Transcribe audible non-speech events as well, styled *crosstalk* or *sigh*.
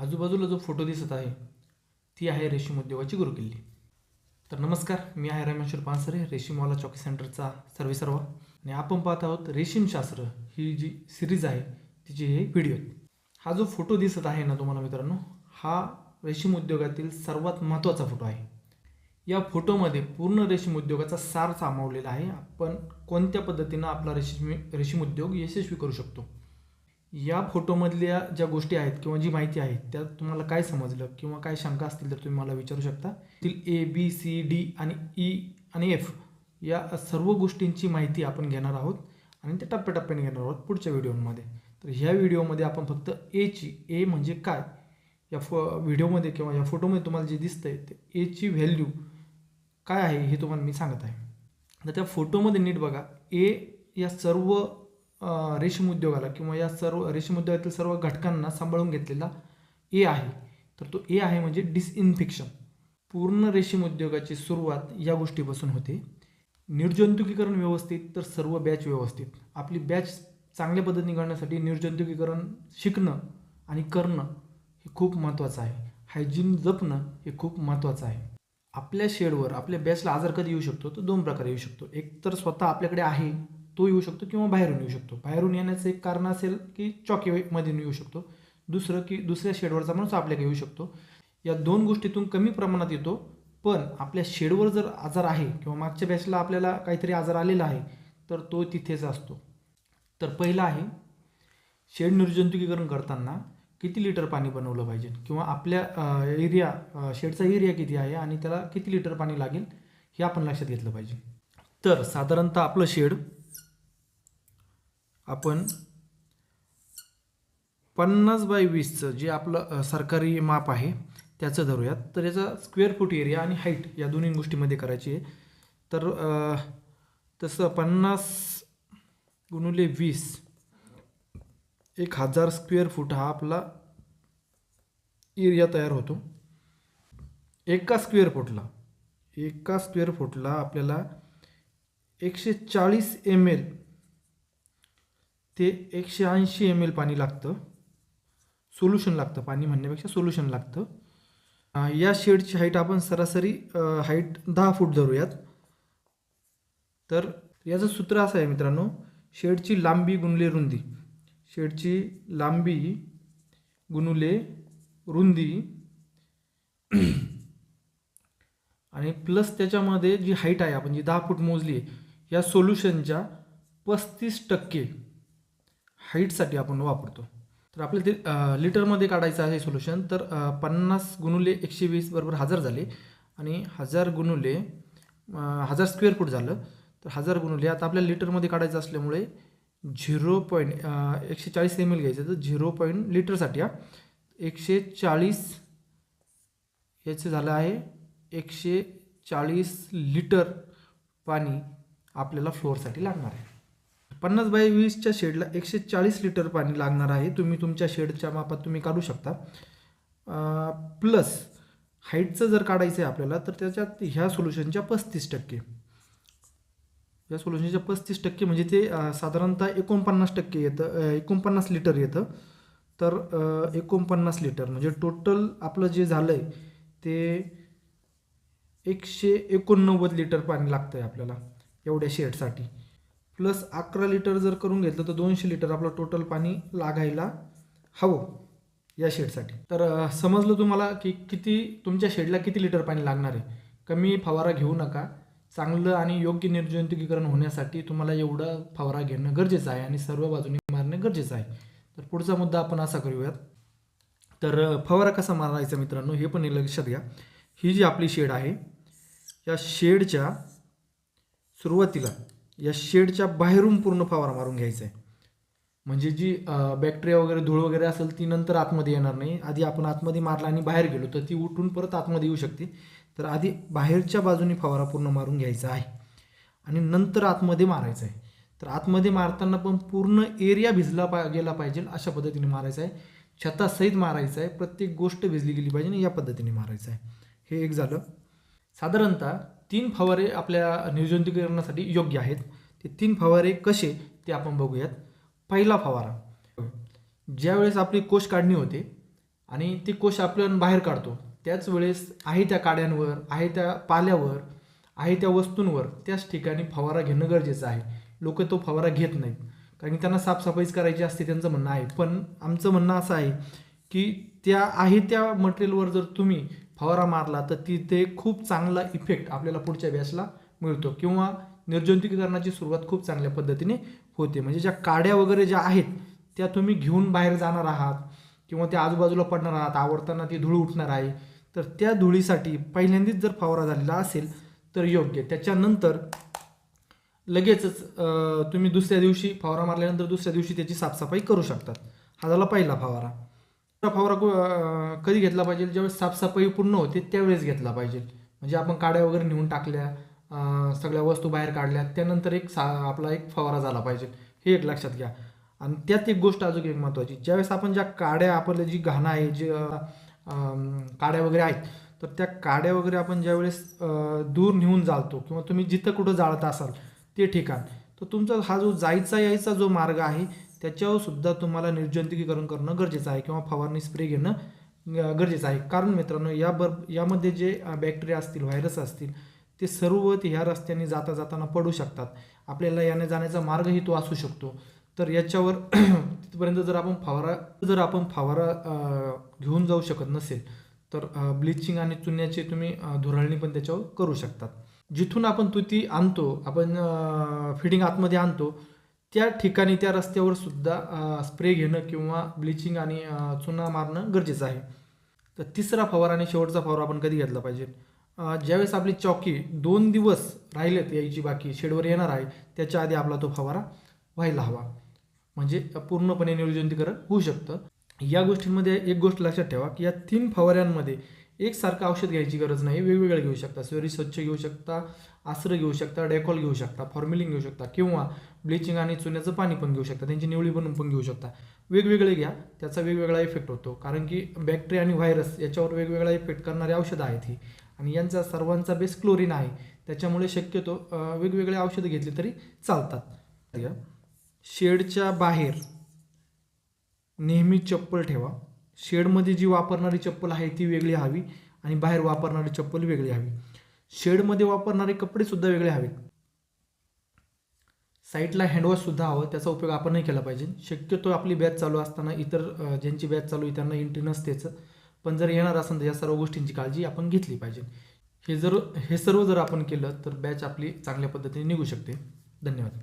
आजूबाजूला जो फोटो दिसत आहे ती आहे रेशीम उद्योगाची गुरुकिल्ली. तर नमस्कार मी आहे रमेश्वर पानसरे रेशीमवाला चॉकी सेंटरचा सर्वेसर्वा आणि आपण पाहत आहोत रेशीमशास्त्र ही जी सिरीज आहे तिची हे व्हिडिओ. हा जो फोटो दिसत आहे ना तुम्हाला मित्रांनो हा रेशीम उद्योगातील सर्वात महत्त्वाचा फोटो आहे. या फोटोमध्ये पूर्ण रेशीम उद्योगाचा सार सामावलेला आहे. आपण कोणत्या पद्धतीनं आपला रेशीम रेशीम उद्योग यशस्वी करू शकतो? या फोटोमधल्या ज्या गोष्टी आहेत किंवा जी माहिती आहे त्यात तुम्हाला काय समजलं किंवा काय शंका असतील तर तुम्ही मला विचारू शकता. तील ए बी सी डी आणि ई आणि एफ या सर्व गोष्टींची माहिती आपण घेणार आहोत आणि ते टप्प्याटप्प्याने घेणार आहोत पुढच्या व्हिडिओमध्ये. तर ह्या व्हिडिओमध्ये आपण फक्त एची ए म्हणजे काय? या फो व्हिडिओमध्ये किंवा या फोटोमध्ये तुम्हाला जे दिसतंय ते एची व्हॅल्यू काय आहे हे तुम्हाला मी सांगत आहे. तर त्या फोटोमध्ये नीट बघा. ए या सर्व रेशीम उद्योगाला किंवा या सर्व रेशीम उद्योगातील सर्व घटकांना सांभाळून घेतलेला ए आहे. तर तो ए आहे म्हणजे डिसइन्फेक्शन पूर्ण रेशीम उद्योगाची सुरुवात या गोष्टीपासून होते. निर्जंतुकीकरण व्यवस्थित तर सर्व बॅच व्यवस्थित. आपली बॅच चांगल्या पद्धतीने करण्यासाठी निर्जंतुकीकरण शिकणं आणि करणं हे खूप महत्त्वाचं आहे. हायजीन जपणं हे खूप महत्त्वाचं आहे. आपल्या शेडवर आपल्या बॅचला आजार कधी येऊ शकतो? तर दोन प्रकारे येऊ शकतो. एक तर स्वतः आपल्याकडे आहे. तो येऊ शकतो किंवा बाहेरून येऊ शकतो. बाहेरून येण्याचं एक कारण असेल की चॉकीमधून येऊ शकतो. दुसरं की दुसऱ्या शेडवरचा माणूस आपल्याकडे येऊ शकतो. या दोन गोष्टीतून कमी प्रमाणात येतो. पण आपल्या शेडवर जर आजार आहे किंवा मागच्या बॅचला आपल्याला काहीतरी आजार आलेला आहे तर तो तिथेच असतो. तर पहिला आहे शेड निर्जंतुकीकरण करताना किती लिटर पाणी बनवलं पाहिजे? किंवा आपल्या एरिया शेडचा एरिया किती आहे आणि त्याला किती लिटर पाणी लागेल हे आपण लक्षात घेतलं पाहिजे. तर साधारणतः आपलं शेड आपण पन्नास बाय वीसचं जे आपलं सरकारी माप आहे त्याचं धरूयात. तर याचा स्क्वेअर फूट एरिया आणि हाईट या दोन्ही गोष्टीमध्ये करायची आहे. तर तसं पन्नास गुणुले वीस एक हजार स्क्वेअर फूट हा आपला एरिया तयार होतो. एका स्क्वेअर फूटला एका स्क्वेअर फूटला आपल्याला एकशे चाळीस एम एल ते एकशे ऐंशी एम एल पाणी लागतं. सोल्युशन लागतं पाणी म्हणण्यापेक्षा सोल्युशन लागतं. या शेडची हाईट आपण सरासरी हाईट दहा फूट धरूयात. तर याचं सूत्र असं आहे मित्रांनो शेडची लांबी गुणले रुंदी. शेडची लांबी गुणुले रुंदी. *clears throat* आणि प्लस त्याच्यामध्ये जी हाईट आहे आपण जी दहा फूट मोजली आहे या सोल्युशनच्या पस्तीस टक्के हाईटसाठी आपण वापरतो. तर आपल्याला ते लिटरमध्ये काढायचं आहे सोल्युशन. तर पन्नास गुणुले एकशे वीस बरोबर हजार झाले. आणि हजार गुणुले हजार स्क्वेअर फूट झालं. तर हजार गुणुले आता आपल्याला लिटरमध्ये काढायचं असल्यामुळे झिरो पॉईंट एकशे चाळीस एम एल घ्यायचं तर झिरो पॉईंट लिटरसाठी हा एकशे चाळीस याचं झालं आहे. एकशे चाळीस लिटर पाणी आपल्याला फ्लोअरसाठी लागणार आहे. पन्नास बाय वीसच्या शेडला एकशे चाळीस लिटर पाणी लागणार आहे. तुम्ही तुमच्या शेडच्या मापात तुम्ही काढू शकता. प्लस हाईटचं जर काढायचं आहे आपल्याला तर त्याच्यात ह्या सोल्युशनच्या पस्तीस टक्के. या सोल्युशनच्या पस्तीस टक्के म्हणजे ते साधारणतः एकोणपन्नास टक्के येतं एकोणपन्नास लिटर येतं. तर एकोणपन्नास लिटर म्हणजे टोटल आपलं जे झालं आहे ते एकशे एकोणनव्वद लिटर पाणी लागतं आहे आपल्याला एवढ्या शेडसाठी. प्लस अकरा लिटर जर करून घेतलं तर दोनशे लिटर आपलं टोटल पाणी लागायला हवं या शेडसाठी तर समजलं तुम्हाला की किती तुमच्या शेडला किती लिटर पाणी लागणार आहे? कमी फवारा घेऊ नका. चांगलं आणि योग्य निर्जंतुकीकरण होण्यासाठी तुम्हाला एवढं फवारा घेणं गरजेचं आहे आणि सर्व बाजूने मारणं गरजेचं आहे. तर पुढचा मुद्दा आपण असा करूयात. तर फवारा कसा मारायचा मित्रांनो हे पण लक्षात घ्या. ही जी आपली शेड आहे या शेडच्या सुरुवातीला या शेडच्या बाहेरून पूर्ण फवारा मारून घ्यायचा आहे. म्हणजे जी बॅक्टेरिया वगैरे धूळ वगैरे असेल ती नंतर आतमध्ये येणार नाही. आधी आपण आतमध्ये मारला आणि बाहेर गेलो तर ती उठून परत आतमध्ये येऊ शकते. तर आधी बाहेरच्या बाजूने फवारा पूर्ण मारून घ्यायचा आहे. आणि नंतर आतमध्ये मारायचं आहे. तर आतमध्ये मारताना पण पूर्ण एरिया भिजला पा गेला पाहिजे अशा पद्धतीने मारायचं आहे. छतासहित मारायचं आहे. प्रत्येक गोष्ट भिजली गेली पाहिजे या पद्धतीने मारायचं आहे. हे एक झालं. साधारणतः तीन फवारे आपल्या निर्जंतुकीकरणासाठी योग्य आहेत. ते तीन फवारे कसे ते आपण बघूयात. पहिला फवारा. ज्यावेळेस आपली कोश काढणी होते आणि ते कोश आपण बाहेर काढतो त्याच वेळेस आहे त्या काड्यांवर आहे त्या पाल्यावर आहे त्या वस्तूंवर त्याच ठिकाणी फवारा घेणं गरजेचं आहे. लोक तो फवारा घेत नाहीत. कारण की त्यांना साफसफाईच करायची असते त्यांचं म्हणणं आहे. पण आमचं म्हणणं असं आहे की त्या आहे त्या मटेरियलवर जर तुम्ही फवारा मारला तर तिथे खूप चांगला इफेक्ट आपल्याला पुढच्या बॅचला मिळतो किंवा निर्जंतुकीकरणाची सुरुवात खूप चांगल्या पद्धतीने होते. म्हणजे ज्या काड्या वगैरे ज्या आहेत त्या तुम्ही घेऊन बाहेर जाणार आहात किंवा त्या आजूबाजूला पडणार आहात आवडताना ती धूळ उठणार आहे तर त्या धुळीसाठी पहिल्यांदाच जर फवारा झालेला असेल तर योग्य. त्याच्यानंतर लगेचच तुम्ही दुसऱ्या दिवशी फवारा मारल्यानंतर दुसऱ्या दिवशी त्याची साफसफाई करू शकतात. हा झाला पहिला फवारा. फवारा कधी घेतला पाहिजे ज्यावेळेस साफसफाई पूर्ण होते त्यावेळेस घेतला पाहिजे. म्हणजे आपण काड्या वगैरे नेऊन टाकल्या सगळ्या वस्तू बाहेर काढल्या त्यानंतर एक सा आपला एक फवारा झाला पाहिजे. हे एक लक्षात घ्या. आणि त्यात एक गोष्ट अजून एक महत्त्वाची ज्यावेळेस आपण ज्या काड्या आपल्या जी घाणं आहे जे काड्या वगैरे आहेत तर त्या काड्या वगैरे आपण ज्यावेळेस दूर नेऊन जाळतो किंवा तुम्ही जिथं कुठं जाळत असाल ते ठिकाण तर तुमचा हा जो जायचा यायचा जो मार्ग आहे त्याच्यावर सुद्धा तुम्हाला निर्जंतुकीकरण करणं गरजेचं आहे किंवा फवारणी स्प्रे घेणं गरजेचं आहे. कारण मित्रांनो या बर यामध्ये जे बॅक्टेरिया असतील व्हायरस असतील ते सर्व ते ह्या रस्त्याने जाता जाताना पडू शकतात. आपल्याला याने जाण्याचा मार्गही तो असू शकतो. तर याच्यावर *clears throat* तिथपर्यंत जर आपण फवारा जर आपण फवारा घेऊन जाऊ शकत नसेल तर ब्लिचिंग आणि चुन्याची तुम्ही धुराळणी पण त्याच्यावर करू शकतात. जिथून आपण तुती आणतो आपण फिडिंग आतमध्ये आणतो त्या ठिकाणी त्या रस्त्यावर सुद्धा स्प्रे घेणं किंवा ब्लिचिंग आणि चुना मारणं गरजेचं आहे. तर तिसरा फवारा आणि शेवटचा फवारा आपण कधी घेतला पाहिजे? ज्यावेळेस आपली चौकी दोन दिवस राहिलेत यायची बाकी शेडवर येणार आहे त्याच्या आधी आपला तो फवारा व्हायला हवा. म्हणजे पूर्णपणे निर्जंतुकीकरण होऊ शकतं. या गोष्टींमध्ये एक गोष्ट लक्षात ठेवा की या तीन फवाऱ्यांमध्ये एकसारखं औषध घ्यायची गरज नाही. वेगवेगळं घेऊ शकता. स्वेरी स्वच्छ घेऊ शकता आसरं घेऊ शकता डेकॉल घेऊ शकता फॉर्म्युलिंग घेऊ शकता किंवा ब्लिचिंग आणि चुन्याचं पाणी पण घेऊ शकता. त्यांची निवळी बनवून पण घेऊ शकता. वेगवेगळे घ्या. त्याचा वेगवेगळा इफेक्ट होतो. कारण की बॅक्टेरिया आणि व्हायरस याच्यावर वेगवेगळा इफेक्ट करणारी औषधं आहेत ही. आणि यांचा सर्वांचा बेस क्लोरीन आहे. त्याच्यामुळे शक्यतो वेगवेगळे औषधं घेतली तरी चालतात. शेडच्या बाहेर नेहमी चप्पल ठेवा. शेडमध्ये जी वापरणारी चप्पल आहे ती वेगळी हवी आणि बाहेर वापरणारी चप्पल वेगळी हवी. शेडमध्ये वापरणारे कपडेसुद्धा वेगळे हवेत. साईडला हँडवॉशसुद्धा हवं त्याचा उपयोग आपण नाही केला पाहिजे. शक्यतो आपली बॅच चालू असताना इतर ज्यांची बॅच चालू आहे त्यांना एंट्री नसतेच. पण जर येणार असेल तर या सर्व गोष्टींची काळजी आपण घेतली पाहिजे. हे जर हे सर्व जर आपण केलं तर बॅच आपली चांगल्या पद्धतीने निघू शकते. धन्यवाद.